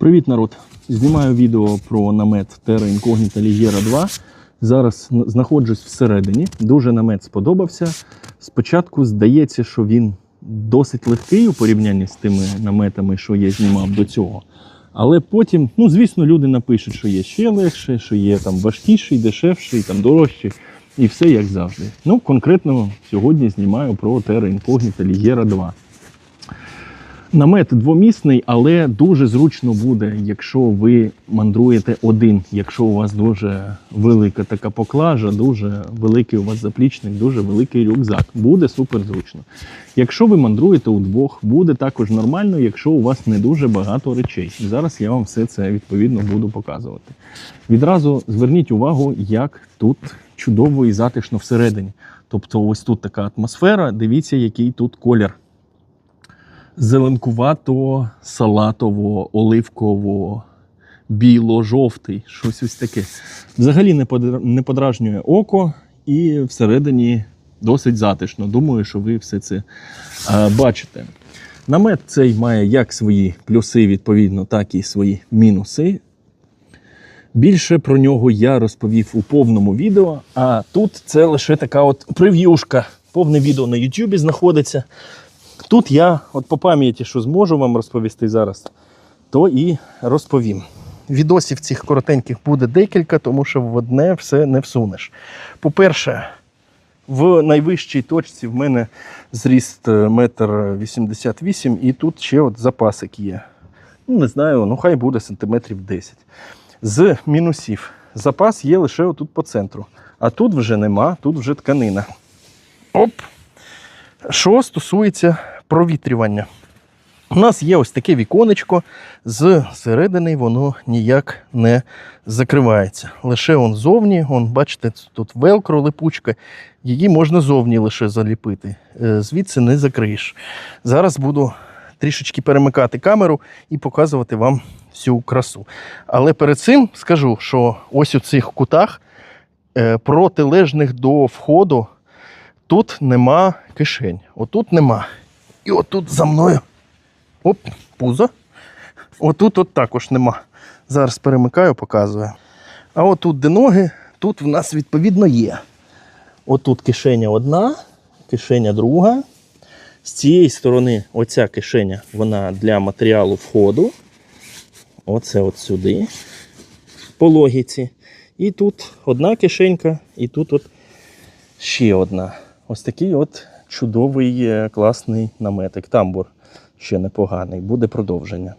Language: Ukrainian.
Привіт, народ! Знімаю відео про намет Terra Incognita Ligiera 2. Зараз знаходжусь всередині. Дуже намет сподобався. Спочатку здається, що він досить легкий у порівнянні з тими наметами, що я знімав до цього. Але потім, ну звісно, люди напишуть, що є ще легше, що є там важкіший, дешевший, там дорожчий. І все як завжди. Ну, конкретно сьогодні знімаю про Terra Incognita Ligiera 2. Намет двомісний, але дуже зручно буде, якщо ви мандруєте один, якщо у вас дуже велика така поклажа, дуже великий у вас заплічник, дуже великий рюкзак. Буде супер зручно. Якщо ви мандруєте удвох, буде також нормально, якщо у вас не дуже багато речей. Зараз я вам все це відповідно буду показувати. Відразу зверніть увагу, як тут чудово і затишно всередині. Тобто, ось тут така атмосфера. Дивіться, який тут колір зеленкувато, салатово, оливково, біло-жовтий, щось ось таке. Взагалі не подражнює око і всередині досить затишно. Думаю, що ви все це е, бачите. Намет цей має як свої плюси, відповідно, так і свої мінуси. Більше про нього я розповів у повному відео, а тут це лише така от прев'юшка. Повне відео на YouTube знаходиться. Тут я, от по пам'яті, що зможу вам розповісти зараз, то і розповім. Відосів цих коротеньких буде декілька, тому що в одне все не всунеш. По-перше, в найвищій точці в мене зріст е, метр вісімдесят вісім, і тут ще от запасик є. Ну, не знаю, ну хай буде сантиметрів 10. З мінусів запас є лише отут по центру. А тут вже нема, тут вже тканина. Оп! Що стосується провітрювання. У нас є ось таке віконечко, з середини воно ніяк не закривається. Лише он зовні, он, бачите, тут велкро липучка, її можна зовні лише заліпити. Е, Звідси не закриєш. Зараз буду трішечки перемикати камеру і показувати вам всю красу. Але перед цим скажу, що ось у цих кутах е, протилежних до входу тут нема кишень. Отут нема. І отут за мною. Оп, пузо. Отут от також нема. Зараз перемикаю, показую. А отут, де ноги, тут в нас відповідно є. Отут кишеня одна, кишеня друга. З цієї сторони оця кишеня вона для матеріалу входу. Оце от сюди. По логіці. І тут одна кишенька, і тут от ще одна. Ось такий от чудовий, е, класний наметик. Тамбур ще непоганий. Буде продовження.